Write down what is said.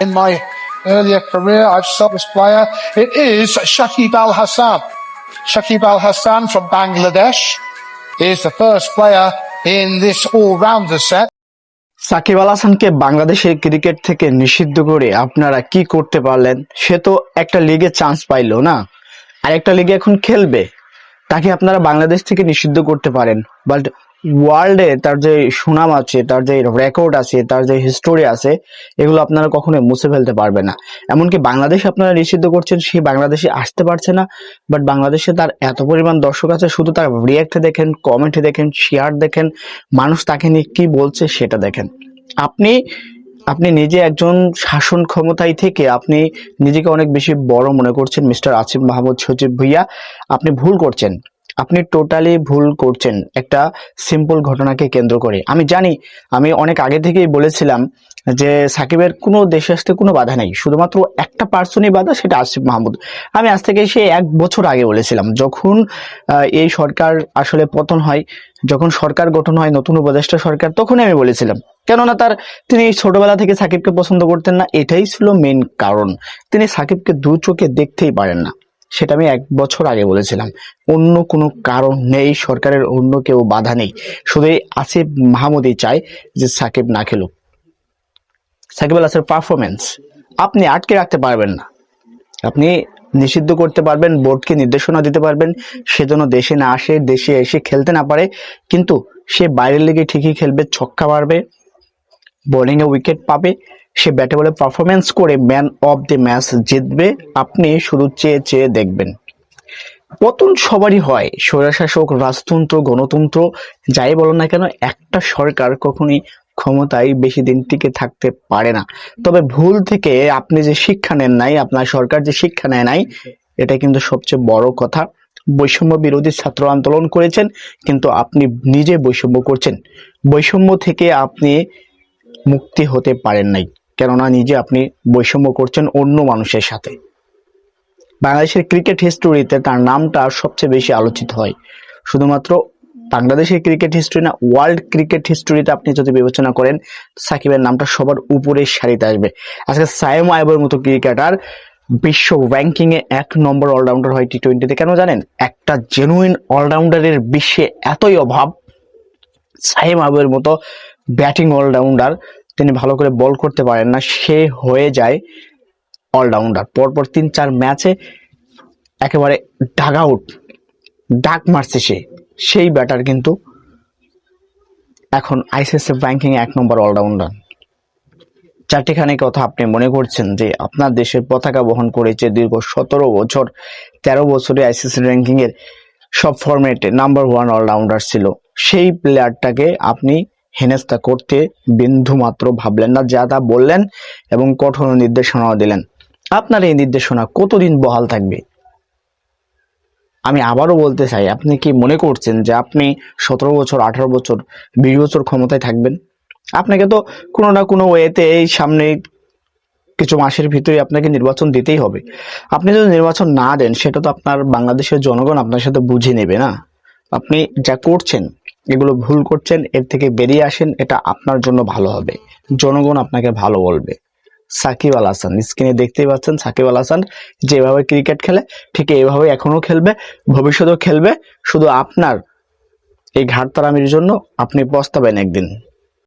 in my earlier career. I've stopped this player. It is Shakib Al Hassan. Shakib Al Hassan from Bangladesh is the first player in this all-rounder set. Shakib Al হাসানকে বাংলাদেশের cricket থেকে নিষিদ্ধ করে আপনারা কি করতে পারলেন সে তো একটা লিগে চান্স পাইলো না আর একটা লিগে এখন খেলবে তাকে আপনারা বাংলাদেশ থেকে নিষিদ্ধ করতে পারেন বাট ওয়ার্ল্ডে তার যে সুনাম আছে, তার যে রেকর্ড আছে, তার যে হিস্টোরি আছে, এগুলো আপনারা কখনোই মুছে ফেলতে পারবে না। এমনকি বাংলাদেশ আপনারা নিষিদ্ধ করছেন, সেই বাংলাদেশে আসতে পারছে না বাট বাংলাদেশে তার এত পরিমাণ দর্শক আছে, শুধু তার রিয়াক্টে দেখেন কমেন্টে দেখেন শেয়ার দেখেন, মানুষ তাকে নিয়ে কি বলছে সেটা দেখেন। আপনি আপনি নিজে একজন শাসন ক্ষমতায় থেকে আপনি নিজেকে অনেক বেশি বড় মনে করছেন, মিস্টার আসিফ মাহমুদ সচিব ভুইয়া। আপনি ভুল করছেন। আপনি টোটালি ভুল করছেন একটা সিম্পল ঘটনাকে কেন্দ্র করে। আমি জানি, আমি অনেক আগে থেকেই বলেছিলাম যে সাকিবের কোনো দেশে আসতে কোনো বাধা নেই, শুধুমাত্র একটা পার্সনই বাধা সেটা আসিফ মাহমুদ। আমি আজ থেকে সে এক বছর আগে বলেছিলাম, যখন এই সরকার আসলে পতন হয়, যখন সরকার গঠন হয়, নতুন উপদেষ্টা সরকার, তখনই আমি বলেছিলাম, কেননা তার, তিনি ছোটবেলা থেকে সাকিবকে পছন্দ করতেন না, এটাই ছিল মেন কারণ। তিনি সাকিবকে দু চোখে দেখতেই পারেন না। সেটা আমি এক বছর আগে বলেছিলাম। অন্য কোনো কারণ নেই, সরকারের অন্য কেউ বাধা নেই। শুধু আসিফ মাহমুদই চায় যে সাকিব না খেলুক। সাকিব আল হাসানের পারফরমেন্স আপনি আটকে রাখতে পারবেন না। আপনি নিষিদ্ধ করতে পারবেন, বোর্ডকে নির্দেশনা দিতে পারবেন, সে যেন দেশে না আসে, দেশে এসে খেলতে না পারে, কিন্তু সে বাইরের লিগে ঠিকই খেলবে, ছক্কা মারবে বোলিংয়ে উইকেট পাবে সে ব্যাটে বলে পারফরমেন্স করে ম্যান অফ দ্য ম্যাচ জিতবে, আপনি শুধু চেয়ে চেয়ে দেখবেন। পতন সবারই হয়, স্বৈরশাসক, রাজতন্ত্র, গণতন্ত্র, যাই বলো না কেন, একটা সরকার কখনোই ক্ষমতায় বেশি দিন টিকে থাকতে পারে না। তবে ভুল থেকে আপনি যে শিক্ষা নেন নাই, আপনার সরকার যে শিক্ষা নেয় নাই, এটা কিন্তু সবচেয়ে বড় কথা। বৈষম্য বিরোধী ছাত্র আন্দোলন করেছেন, কিন্তু আপনি নিজে বৈষম্য করছেন। বৈষম্য থেকে আপনি মুক্তি হতে পারেন নাই। কেননা নিজে আপনি বৈষম্য করছেন অন্য মানুষের সাথে। বাংলাদেশের ক্রিকেট হিস্টোরিতে তার নামটা সবচেয়ে বেশি আলোচিত হয়। শুধুমাত্র বাংলাদেশের ক্রিকেট হিস্ট্রি না ওয়ার্ল্ড ক্রিকেট হিস্টোরিতে আপনি যদি বিবেচনা করেন, সাকিবের নামটা সবার উপরে সারিতে আসবে। আজকে সায়েম আয়বের মতো ক্রিকেটার বিশ্ব র্যাঙ্কিং এ এক নম্বর অলরাউন্ডার হয় টি টোয়েন্টিতে কেন জানেন? একটা জেনুইন অলরাউন্ডারের বিশ্বে এতই অভাব সাইম আবের মতো ব্যাটিং অলরাউন্ডার তিনি ভালো করে বল করতে পারেন না, সে হয়ে যায় অলরাউন্ডার পরপর তিন চার ম্যাচে একেবারে ডাগ আউট ডাক মারছে সে। সেই ব্যাটার কিন্তু এখন আইসিসি র্যাঙ্কিং এক নম্বর অলরাউন্ডার চারটিখানি কথা আপনি মনে করছেন যে আপনার দেশের পতাকা বহন করেছে দীর্ঘ সতেরো বছর, তেরো বছরে আইসিসি র্যাঙ্কিং এর সব ফরম্যাটে নাম্বার ওয়ান অলরাউন্ডার ছিল। সেই প্লেয়ারটাকে আপনি হেনস্থা করতে বিন্দু মাত্র ভাবলেন না, যা তা বললেন এবং কঠোর নির্দেশনাও দিলেন। আপনার এই নির্দেশনা কতদিন বহাল থাকবে? আমি আবারও বলতে চাই, আপনি কি মনে করছেন যে আপনি সতেরো বছর, আঠারো বছর, বিশ বছর ক্ষমতায় থাকবেন? আপনাকে তো কোনো না কোনো ওয়েতে এই সামনে কিছু মাসের ভিতরে আপনাকে নির্বাচন দিতেই হবে। আপনি যদি নির্বাচন না দেন, সেটা তো আপনার বাংলাদেশের জনগণ আপনার সাথে বুঝে নেবে না। আপনি যা করছেন এগুলো ভুল করছেন, এর থেকে বেরিয়ে আসেন, এটা আপনার জন্য ভালো হবে। জনগণ আপনাকে ভালো বলবে। সাকিব আল হাসান, স্ক্রিনে দেখতেই পাচ্ছেন সাকিব আল হাসান যেভাবে ক্রিকেট খেলে, ঠিক এভাবে এখনও খেলবে, ভবিষ্যতেও খেলবে। শুধু আপনার এই ঘাটতারামির জন্য আপনি পস্তাবেন একদিন।